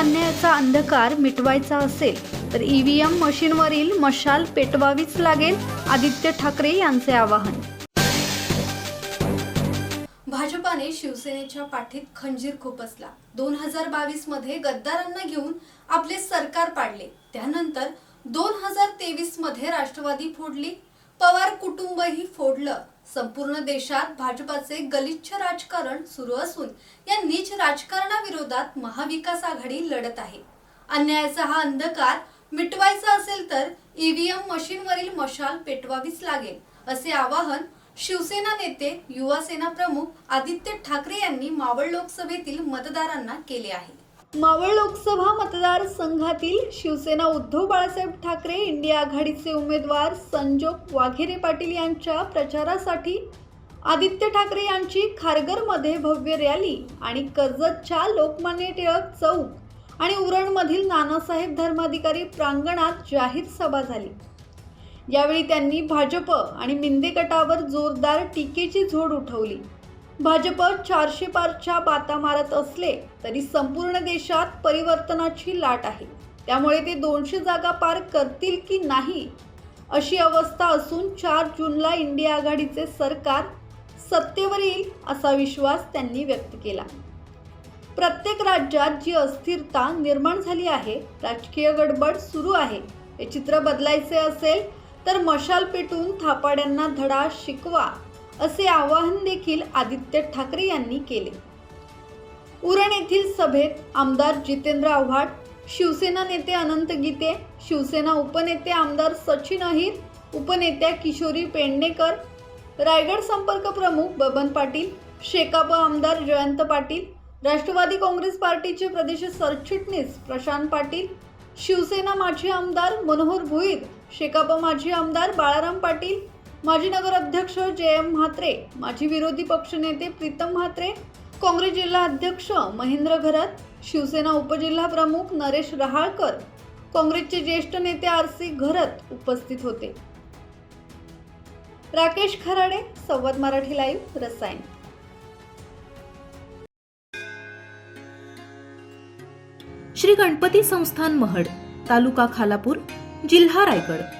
अन्यायाचा अंधकार मिटवायचा असेल तर ईव्हीएम मशीनवरील मशाल पेटवावीच लागेल आदित्य ठाकरे यांचे आवाहन. भाजपाने शिवसेनेच्या पाठीत खंजीर खुपसला. दोन हजार बावीसमध्ये गद्दारांना घेऊन आपले सरकार पाडले. त्यानंतर दोन हजार तेवीसमध्ये राष्ट्रवादी फोडली. पवार कुटुंबही फोडलं. संपूर्ण देशात भाजपाचे गलिच्छ राजकारण सुरू असून या नीच राजकारणाविरोधात महाविकास आघाडी लढत आहे. अन्यायाचा हा अंधकार मिटवायचा असेल तर ईव्हीएम मशीनवरील मशाल पेटवावीच लागेल असे आवाहन शिवसेना नेते युवा सेना प्रमुख आदित्य ठाकरे यांनी मावळ लोकसभेतील मतदारांना केले आहे. मावळ लोकसभा मतदारसंघातील शिवसेना उद्धव बाळासाहेब ठाकरे इंडिया आघाडीचे उमेदवार संजोग वाघेरे पाटील यांच्या प्रचारासाठी आदित्य ठाकरे यांची खारघरमध्ये भव्य रॅली आणि कर्जतच्या लोकमान्य टिळक चौक आणि उरणमधील नानासाहेब धर्माधिकारी प्रांगणात जाहीर सभा झाली. यावेळी त्यांनी भाजप आणि मिंदे गटावर जोरदार टीकेची झोड उठवली. भाजप चारशे पारच्या बाता मारत असले तरी संपूर्ण देशात परिवर्तनाची लाट आहे. त्यामुळे ते दोनशे जागा पार करतील की नाही? अशी अवस्था असून चार जूनला इंडिया आघाडीचे सरकार सत्तेवर येईल असा विश्वास त्यांनी व्यक्त केला. प्रत्येक राज्यात जी अस्थिरता निर्माण झाली आहे राजकीय गडबड सुरू आहे. हे चित्र बदलायचे असेल तर मशाल पेटून थापाड्यांना धडा शिकवा. असे आवाहन देखील आदित्य ठाकरे यांनी केले. उरण येथील सभेत आमदार जितेंद्र आव्हाड शिवसेना नेते अनंत गीते शिवसेना उपनेते आमदार सचिन अहिर उपनेत्या किशोरी पेडणेकर रायगड संपर्क प्रमुख बबन पाटील शेकाप आमदार जयंत पाटील राष्ट्रवादी काँग्रेस पार्टीचे प्रदेश सरचिटणीस प्रशांत पाटील शिवसेना माजी आमदार मनोहर भोईर शेकाप माजी आमदार बाळाराम पाटील माजी नगराध्यक्ष जे एम म्हात्रे माजी विरोधी पक्षनेते प्रीतम म्हात्रे काँग्रेस जिल्हा अध्यक्ष महेंद्र घरत शिवसेना उपजिल्हा प्रमुख नरेश रहाळकर काँग्रेसचे ज्येष्ठ नेते आर सी घरत उपस्थित होते. राकेश खराडे संवाद मराठी लाईव्ह रसायन. श्री गणपती संस्थान महड तालुका खालापूर जिल्हा रायगड.